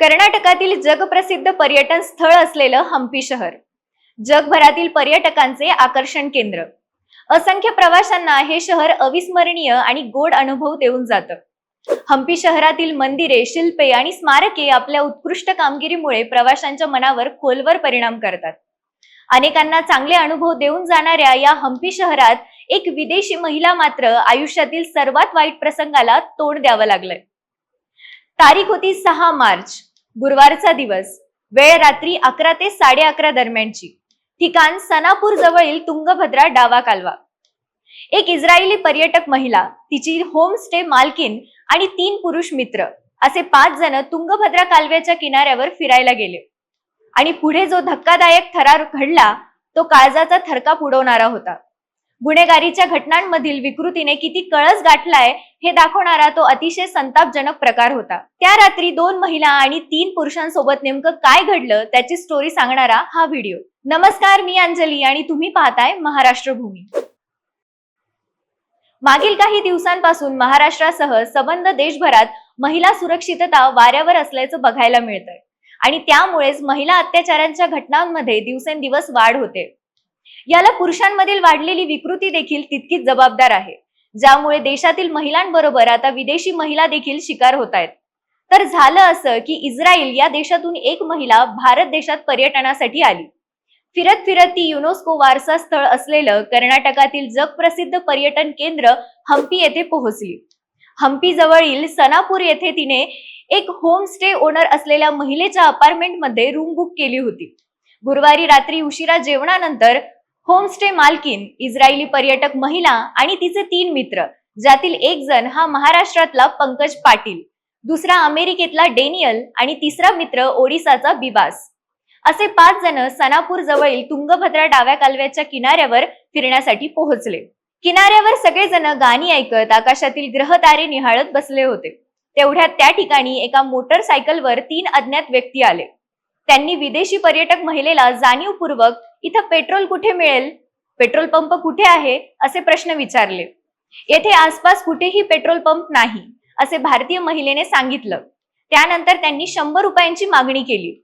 कर्नाटकातील जगप्रसिद्ध पर्यटन स्थळ असलेलं हम्पी शहर. जगभरातील पर्यटकांचे आकर्षण केंद्र. असंख्य प्रवाशांना हे शहर अविस्मरणीय आणि गोड अनुभव देऊन जातं. हम्पी शहरातील मंदिरे शिल्पे आणि स्मारके आपल्या उत्कृष्ट कामगिरीमुळे प्रवाशांच्या मनावर खोलवर परिणाम करतात. अनेकांना चांगले अनुभव देऊन जाणाऱ्या या हम्पी शहरात एक विदेशी महिला मात्र आयुष्यातील सर्वात वाईट प्रसंगाला तोंड द्यावं लागलंय. तारीख होती सहा मार्च. गुरुवारचा दिवस. वेळ रात्री अकरा ते साडे अकरा दरम्यानची. ठिकाण सनापूर जवळील तुंगभद्रा डावा कालवा. एक इस्रायली पर्यटक महिला तिची होमस्टे मालकीन आणि तीन पुरुष मित्र असे पाच जण तुंगभद्रा कालव्याच्या किनाऱ्यावर फिरायला गेले. आणि पुढे जो धक्कादायक थरार घडला तो काळजाचा थरकाप उडवणारा होता. गुन्हेगारीच्या घटनांमधील विकृतीने किती कळस गाठलाय हे दाखवणारा तो अतिशय संतापजनक प्रकार होता. त्या रात्री दोन महिला आणि तीन पुरुषांसोबत नेमकं काय घडलं त्याची स्टोरी सांगणारा हा व्हिडिओ नमस्कार मी अंजली आणि तुम्ही पाहताय महाराष्ट्र भूमी. मागील काही दिवसांपासून महाराष्ट्रासह सबंध देशभरात महिला सुरक्षितता वाऱ्यावर असल्याचं बघायला मिळतंय. आणि त्यामुळेच महिला अत्याचारांच्या घटनांमध्ये दिवसेंदिवस वाढ होते. याला पुरुषांमधील वाढलेली विकृती देखील तितकीच जबाबदार आहे. ज्यामुळे देशातील महिलांबरोबर आता विदेशी महिला देखील शिकार होत आहेत. तर झालं असं की इस्रायल या देशातून एक महिला भारत देशात पर्यटनासाठी आली. फिरत फिरत ती युनेस्को वारसा स्थळ असलेलं कर्नाटकातील जगप्रसिद्ध पर्यटन केंद्र हम्पी येथे पोहोचली. हम्पी जवळील सनापूर येथे तिने एक होमस्टे ओनर असलेल्या महिलेच्या अपार्टमेंटमध्ये रूम बुक केली होती. गुरुवारी रात्री उशिरा जेवणानंतर होमस्टे मालकीन इस्रायली पर्यटक महिला आणि तिचे तीन मित्र ज्यातील एक जण हा महाराष्ट्रातला पंकज पाटील दुसरा अमेरिकेतला डेनियल आणि तिसरा मित्र ओडिसाचा बिबास. असे पाच जण सनापूर जवळील तुंगभद्रा डाव्या कालव्याच्या किनाऱ्यावर फिरण्यासाठी पोहोचले. किनाऱ्यावर सगळेजण गाणी ऐकत आकाशातील ग्रहतारे निहाळत बसले होते. तेवढ्यात त्या ठिकाणी एका मोटरसायकलवर तीन अज्ञात व्यक्ती आले. त्यांनी विदेशी पर्यटक महिलेला जाणीवपूर्वक इथं पेट्रोल कुठे मिळेल? पेट्रोल पंप कुठे आहे? असे प्रश्न विचारले. येथे आसपास कुठेही पेट्रोल पंप नाही असे भारतीय महिलेने सांगितलं. त्यानंतर त्यांनी शंभर रुपयांची मागणी केली.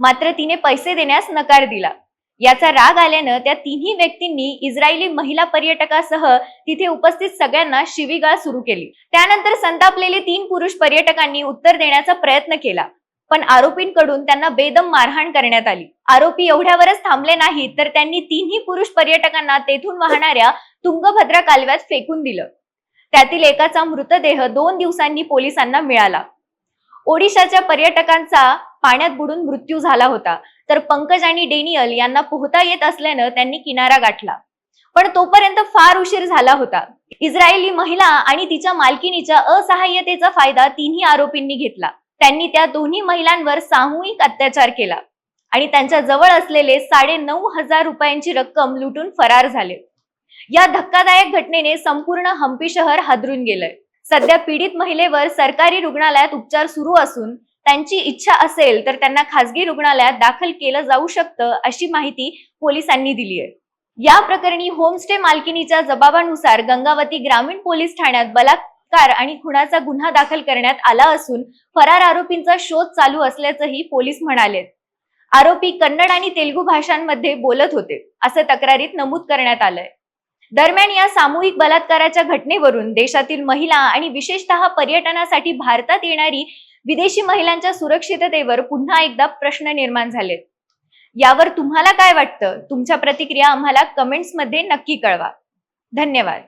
मात्र तिने पैसे देण्यास नकार दिला. याचा राग आल्यानं त्या तिन्ही व्यक्तींनी इस्रायली महिला पर्यटकासह तिथे उपस्थित सगळ्यांना शिवीगाळ सुरू केली. त्यानंतर संतापलेले तीन पुरुष पर्यटकांनी उत्तर देण्याचा प्रयत्न केला. पण आरोपींकडून त्यांना बेदम मारहाण करण्यात आली. आरोपी एवढ्यावरच थांबले नाहीत तर त्यांनी तिन्ही पुरुष पर्यटकांना तेथून वाहणाऱ्या तुंगभद्रा कालव्यात फेकून दिलं. त्यातील एकाचा मृतदेह दोन दिवसांनी पोलिसांना मिळाला. ओडिशाच्या पर्यटकांचा पाण्यात बुडून मृत्यू झाला होता तर पंकज आणि डेनियल यांना पोहता येत असल्यानं त्यांनी किनारा गाठला. पण तोपर्यंत फार उशीर झाला होता. इस्रायली महिला आणि तिच्या मालकिनीच्या असहाय्यतेचा फायदा तिन्ही आरोपींनी घेतला. त्यांनी त्या दोन्ही महिलांवर सामूहिक अत्याचार केला. आणि त्यांच्या जवळ असलेले साडे नऊ हजार रुपयांची रक्कम लुटून फरार झाले. या धक्कादायक घटनेने संपूर्ण हम्पी शहर हादरून गेलंय. सध्या पीडित महिलेवर सरकारी रुग्णालयात उपचार सुरू असून त्यांची इच्छा असेल तर त्यांना खासगी रुग्णालयात दाखल केलं जाऊ शकतं अशी माहिती पोलिसांनी दिली आहे. या प्रकरणी होमस्टे मालकिनीच्या जबाबानुसार गंगावती ग्रामीण पोलीस ठाण्यात बलात्कार आणि खुनाचा गुन्हा दाखल करण्यात आला असून फरार आरोपींचा शोध चालू असल्याचंही पोलीस म्हणालेत आरोपी कन्नड आणि तेलुगू भाषांमध्ये बोलत होते असं तक्रारीत नमूद करण्यात आलंय. दरम्यान या सामूहिक बलात्काराच्या घटनेवरून देशातील महिला आणि विशेषतः पर्यटनासाठी भारतात येणारी विदेशी महिलांच्या सुरक्षिततेवर पुन्हा एकदा प्रश्न निर्माण झालेत यावर तुम्हाला काय वाटतं? तुमच्या प्रतिक्रिया आम्हाला कमेंट्समध्ये नक्की कळवा. धन्यवाद.